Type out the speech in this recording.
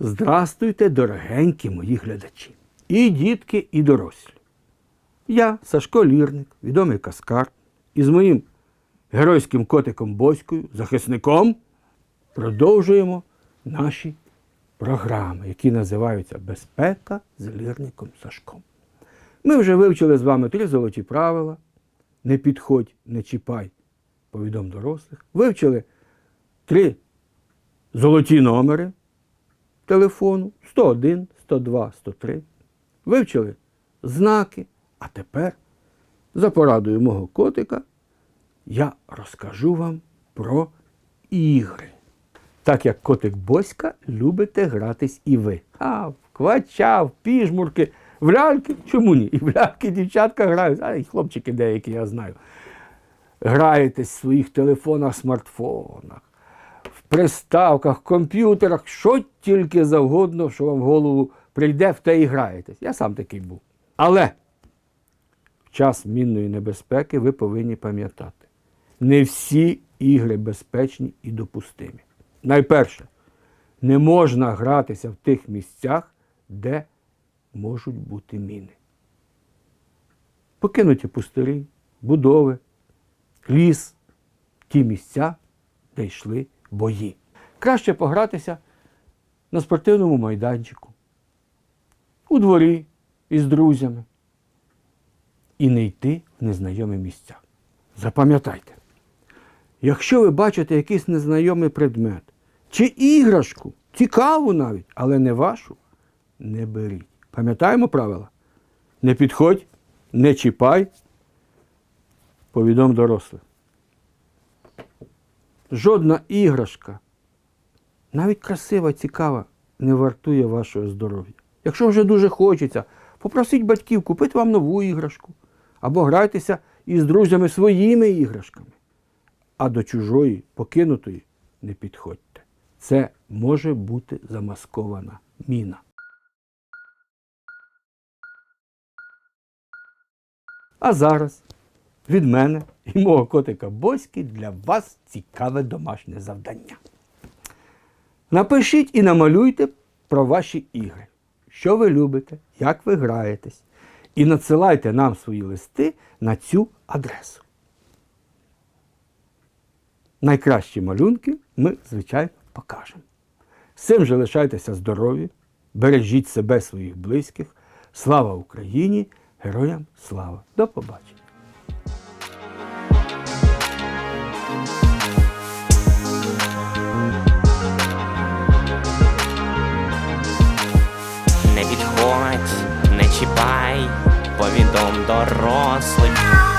Здрастуйте, дорогенькі мої глядачі. І дітки, і дорослі. Я, Сашко Лірник, відомий каскар, із моїм геройським котиком Боською, захисником, продовжуємо наші програми, які називаються Безпека з лірником Сашком. Ми вже вивчили з вами три золоті правила. Не підходь, не чіпай, повідом дорослих. Вивчили три золоті номери телефону 101, 102, 103. Вивчили знаки, а тепер, за порадою мого котика, я розкажу вам про ігри. Так як котик Боська любите гратись і ви. А, в квача, в піжмурки, в ляльки. Чому ні? І в ляльки дівчатка грають, а і хлопчики деякі, я знаю. Граєтесь в своїх телефонах, смартфонах, в приставках, комп'ютерах, що тільки завгодно, що вам в голову прийде, в те і граєтесь. Я сам такий був. Але в час мінної небезпеки ви повинні пам'ятати, не всі ігри безпечні і допустимі. Найперше, не можна гратися в тих місцях, де можуть бути міни. Покинуті пустирі, будови, ліс, ті місця, де йшли бої. Краще погратися на спортивному майданчику, у дворі із друзями і не йти в незнайомі місця. Запам'ятайте, якщо ви бачите якийсь незнайомий предмет чи іграшку, цікаву навіть, але не вашу, не беріть. Пам'ятаємо правила? Не підходь, не чіпай, повідом дорослих. Жодна іграшка, навіть красива, цікава, не вартує вашого здоров'я. Якщо вже дуже хочеться, попросіть батьків купити вам нову іграшку або грайтеся із друзями своїми іграшками. А до чужої, покинутої не підходьте. Це може бути замаскована міна. А зараз від мене і мого котика Боськи для вас цікаве домашнє завдання. Напишіть і намалюйте про ваші ігри, що ви любите, як ви граєтесь, і надсилайте нам свої листи на цю адресу. Найкращі малюнки ми, звичайно, покажемо. З цим же лишайтеся здорові, бережіть себе, своїх близьких. Слава Україні! Героям слава! До побачення! Не підходь, не чіпай, повідом дорослим.